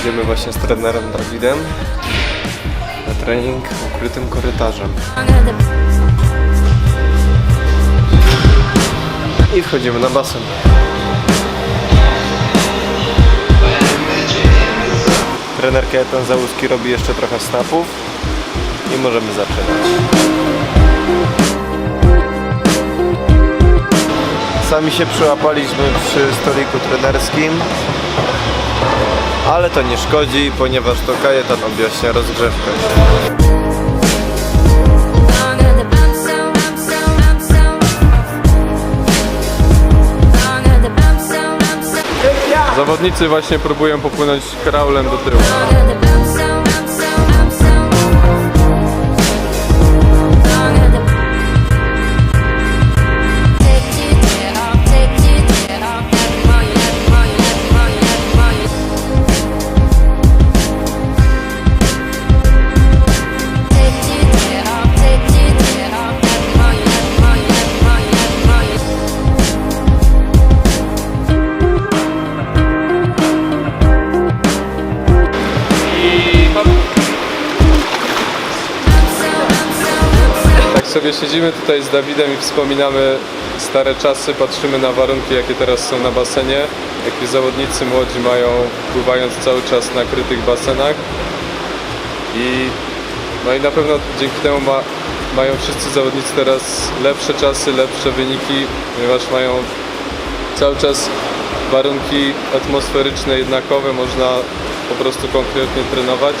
Idziemy właśnie z trenerem Dawidem trening ukrytym korytarzem. I wchodzimy na basen. Trener Kajetan Załuski robi jeszcze trochę snapów i możemy zaczynać. Sami się przyłapaliśmy przy stoliku trenerskim, ale to nie szkodzi, ponieważ to Kajetan objaśnia rozgrzewkę. Zawodnicy właśnie próbują popłynąć kraulem do tyłu. Tak sobie siedzimy tutaj z Dawidem i wspominamy stare czasy, patrzymy na warunki, jakie teraz są na basenie, jakie zawodnicy młodzi mają, pływając cały czas na krytych basenach. I, no i na pewno dzięki temu ma, mają wszyscy zawodnicy teraz lepsze czasy, lepsze wyniki, ponieważ mają cały czas warunki atmosferyczne jednakowe, można po prostu konkretnie trenować.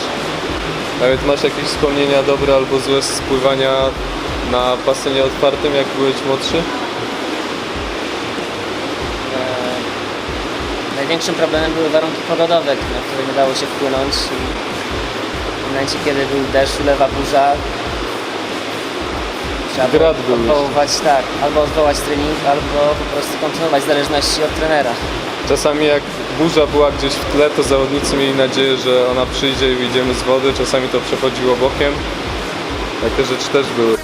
Nawet masz jakieś wspomnienia dobre albo złe z pływania na basenie otwartym, jak byłeś młodszy? E, Największym problemem były warunki pogodowe, na które nie dało się wpłynąć. I w momencie, kiedy był deszcz, lewa burza, trzeba było Grad był odwoływać, tak, albo odwołać trening, albo po prostu kontynuować w zależności od trenera. Czasami jak burza była gdzieś w tle, to zawodnicy mieli nadzieję, że ona przyjdzie i wyjdziemy z wody. Czasami to przechodziło bokiem. Takie rzeczy też były.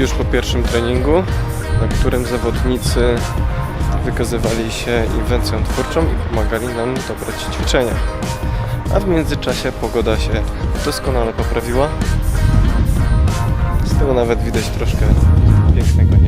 Już po pierwszym treningu, na którym zawodnicy wykazywali się inwencją twórczą i pomagali nam dobrać ćwiczenia. A w międzyczasie pogoda się doskonale poprawiła. Z tego nawet widać troszkę pięknego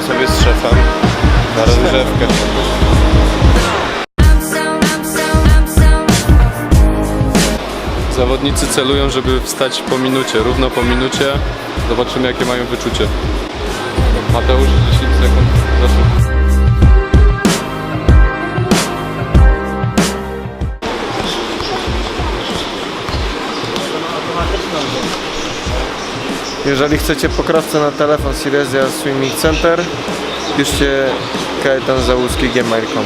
Idziemy sobie z szefem na rozgrzewkę. Zawodnicy celują, żeby wstać po minucie, równo po minucie. Zobaczymy jakie mają wyczucie. Mateusz, 10 sekund. Zaszło. Jeżeli chcecie pokrawcę na telefon Silesia Swimming Center, piszcie Kajetan Załuski gmail.com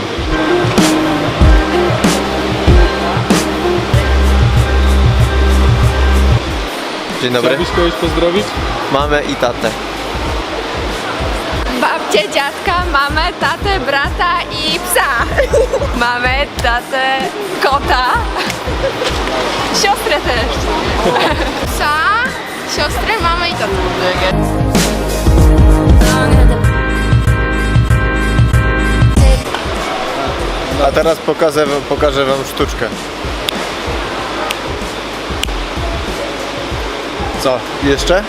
Dzień dobry. Chciałbyś kogoś pozdrowić? Mamę i tatę. babcię, dziadka, mamę, tatę, brata i psa. Mamę, tatę, kota. Siostrę też. Siostrę, mamę i tatę. A teraz pokażę, pokażę wam sztuczkę. Co? Jeszcze?